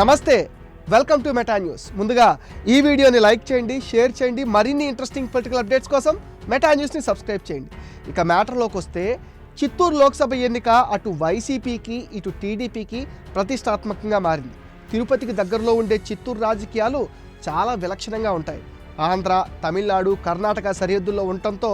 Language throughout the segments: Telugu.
నమస్తే వెల్కమ్ టు మెటా న్యూస్ ముందుగా ఈ వీడియోని లైక్ చేయండి షేర్ చేయండి మరిన్ని ఇంట్రెస్టింగ్ పొలిటికల్ అప్డేట్స్ కోసం మెటా న్యూస్ని సబ్స్క్రైబ్ చేయండి. ఇక మ్యాటర్లోకి వస్తే చిత్తూరు లోక్సభ ఎన్నిక అటు వైసీపీకి ఇటు టీడీపీకి ప్రతిష్టాత్మకంగా మారింది. తిరుపతికి దగ్గరలో ఉండే చిత్తూరు రాజకీయాలు చాలా విలక్షణంగా ఉంటాయి. ఆంధ్ర తమిళనాడు కర్ణాటక సరిహద్దుల్లో ఉండటంతో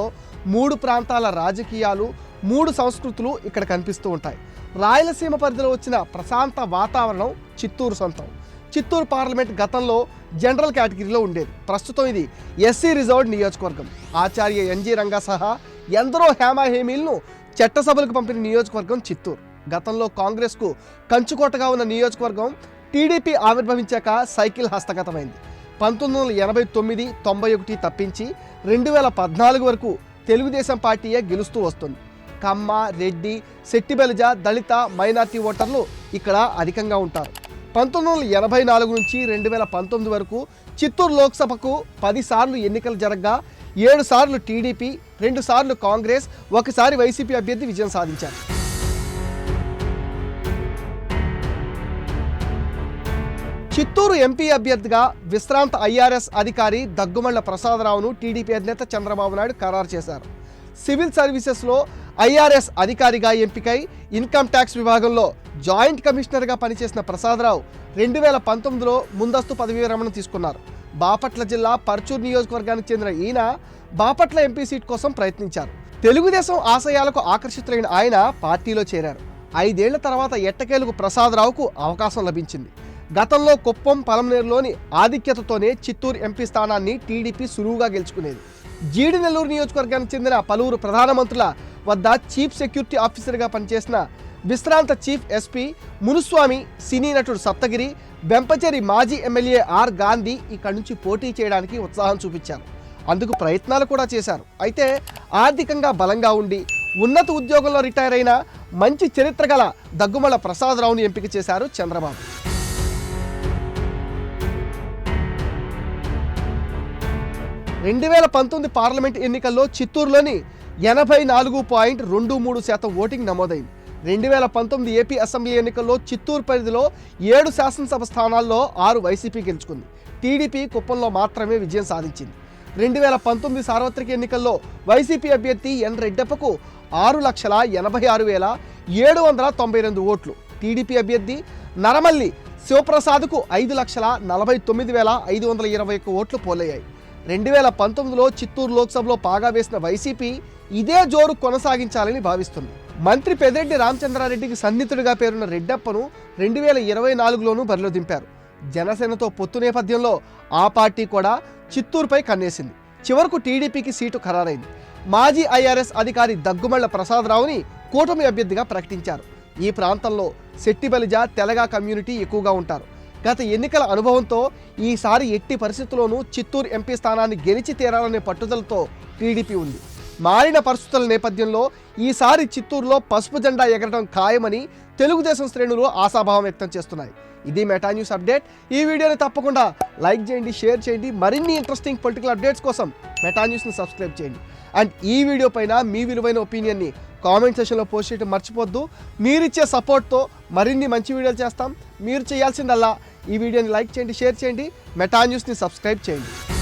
మూడు ప్రాంతాల రాజకీయాలు మూడు సంస్కృతులు ఇక్కడ కనిపిస్తూ ఉంటాయి. రాయలసీమ పరిధిలో వచ్చిన ప్రశాంత వాతావరణం చిత్తూరు సొంతం. చిత్తూరు పార్లమెంట్ గతంలో జనరల్ కేటగిరీలో ఉండేది. ప్రస్తుతం ఇది ఎస్సీ రిజర్వ్డ్ నియోజకవర్గం. ఆచార్య ఎన్జీ రంగా సహా ఎందరో హేమాహేమీలను చట్టసభలకు పంపిన నియోజకవర్గం చిత్తూరు. గతంలో కాంగ్రెస్కు కంచుకోటగా ఉన్న నియోజకవర్గం టీడీపీ ఆవిర్భవించాక సైకిల్ హస్తగతమైంది. పంతొమ్మిది వందల ఎనభై తొమ్మిది తొంభై ఒకటి తప్పించి రెండు వేల పద్నాలుగు వరకు తెలుగుదేశం పార్టీయే గెలుస్తూ వస్తుంది. కమ్మ రెడ్డి శెట్టిబెలజ దళిత మైనార్టీ ఓటర్లు ఇక్కడ అధికంగా ఉంటారు. పంతొమ్మిది వందల ఎనభై నాలుగు నుంచి రెండు వేల పంతొమ్మిది వరకు చిత్తూరు లోక్సభకు పదిసార్లు ఎన్నికలు జరగగా ఏడు సార్లు టీడీపీ రెండు సార్లు కాంగ్రెస్ ఒకసారి వైసీపీ అభ్యర్థి విజయం సాధించారు. చిత్తూరు ఎంపీ అభ్యర్థిగా విశ్రాంత ఐఆర్ఎస్ అధికారి దగ్గుమళ్ళ ప్రసాదరావును టీడీపీ అధినేత చంద్రబాబు నాయుడు ఖరారు చేశారు. సివిల్ సర్వీసెస్లో ఐఆర్ఎస్ అధికారిగా ఎంపికై ఇన్కమ్ ట్యాక్స్ విభాగంలో జాయింట్ కమిషనర్గా పనిచేసిన ప్రసాదరావు రెండు వేల పంతొమ్మిదిలో ముందస్తు పదవీ విరమణ తీసుకున్నారు. బాపట్ల జిల్లా పర్చూర్ నియోజకవర్గానికి చెందిన ఈయన బాపట్ల ఎంపీ సీట్ కోసం ప్రయత్నించారు. తెలుగుదేశం ఆశయాలకు ఆకర్షితులైన ఆయన పార్టీలో చేరారు. ఐదేళ్ళ తర్వాత ఎట్టకేలకు ప్రసాదరావుకు అవకాశం లభించింది. గతంలో కుప్పం పలమనేరులోని ఆధిక్యతతోనే చిత్తూరు ఎంపీ స్థానాన్ని టీడీపీ సులువుగా గెలుచుకునేది. జీడినెల్లూరు నియోజకవర్గానికి చెందిన పలువురు ప్రధానమంత్రుల వద్ద చీఫ్ సెక్యూరిటీ ఆఫీసర్గా పనిచేసిన విశ్రాంత చీఫ్ ఎస్పీ మునుస్వామి సినీ నటుడు సప్తగిరి బెంపచేరి మాజీ ఎమ్మెల్యే ఆర్ గాంధీ ఇక్కడి నుంచి పోటీ చేయడానికి ఉత్సాహం చూపించారు. అందుకు ప్రయత్నాలు కూడా చేశారు. అయితే ఆర్థికంగా బలంగా ఉండి ఉన్నత ఉద్యోగంలో రిటైర్ అయిన మంచి చరిత్ర గల దగ్గుమల ప్రసాదరావుని ఎంపిక చేశారు చంద్రబాబు. రెండు వేల పంతొమ్మిది పార్లమెంట్ ఎన్నికల్లో చిత్తూరులోని ఎనభై నాలుగు పాయింట్ రెండు మూడు శాతం ఓటింగ్ నమోదైంది. రెండు వేల పంతొమ్మిది ఏపీ అసెంబ్లీ ఎన్నికల్లో చిత్తూరు పరిధిలో ఏడు శాసనసభ స్థానాల్లో ఆరు వైసీపీ గెలుచుకుంది. టీడీపీ కుప్పంలో మాత్రమే విజయం సాధించింది. రెండు వేల పంతొమ్మిది సార్వత్రిక ఎన్నికల్లో వైసీపీ అభ్యర్థి ఎన్ రెడ్డప్పకు ఆరు లక్షల ఎనభై ఆరు వేల ఏడు వందల తొంభై రెండు ఓట్లు. టీడీపీ అభ్యర్థి నరమల్లి శివప్రసాద్కు ఐదు లక్షల నలభై తొమ్మిది వేల ఐదు వందల ఇరవై ఒక్క ఓట్లు పోలయ్యాయి. రెండు వేల పంతొమ్మిదిలో చిత్తూరు లోక్సభలో పాగా వేసిన వైసీపీ ఇదే జోరు కొనసాగించాలని భావిస్తుంది. మంత్రి పెద్దిరెడ్డి రామచంద్రారెడ్డికి సన్నిహితుడిగా పేరున్న రెడ్డప్పను రెండు వేల ఇరవై నాలుగులోనూ బరిలో దింపారు. జనసేనతో పొత్తు నేపథ్యంలో ఆ పార్టీ కూడా చిత్తూరుపై కన్నేసింది. చివరకు టీడీపీకి సీటు ఖరారైంది. మాజీ ఐఆర్ఎస్ అధికారి దగ్గుమళ్ళ ప్రసాదరావుని కూటమి అభ్యర్థిగా ప్రకటించారు. ఈ ప్రాంతంలో శెట్టిబలిజ తెలగా కమ్యూనిటీ ఎక్కువగా ఉంటారు. గత ఎన్నికల అనుభవంతో ఈసారి ఎట్టి పరిస్థితుల్లోనూ చిత్తూరు ఎంపీ స్థానాన్ని గెలిచి తీరాలనే పట్టుదలతో టీడీపీ ఉంది. మారిన పరిస్థితుల నేపథ్యంలో ఈసారి చిత్తూరులో పసుపు జెండా ఎగరడం ఖాయమని తెలుగుదేశం శ్రేణులు ఆశాభావం వ్యక్తం చేస్తున్నాయి. ఇది మెటా న్యూస్ అప్డేట్. ఈ వీడియోని తప్పకుండా లైక్ చేయండి షేర్ చేయండి. మరిన్ని ఇంట్రెస్టింగ్ పొలిటికల్ అప్డేట్స్ కోసం మెటా న్యూస్ని సబ్స్క్రైబ్ చేయండి. అండ్ ఈ వీడియో పైన మీ విలువైన ఒపీనియన్ని కామెంట్ సెషన్లో పోస్ట్ చేయడం మర్చిపోద్దు. మీరిచ్చే సపోర్ట్తో మరిన్ని మంచి వీడియోలు చేస్తాం. మీరు చేయాల్సిందల్లా ఈ వీడియోని లైక్ చేయండి షేర్ చేయండి. మెటా న్యూస్ని సబ్స్క్రైబ్ చేయండి.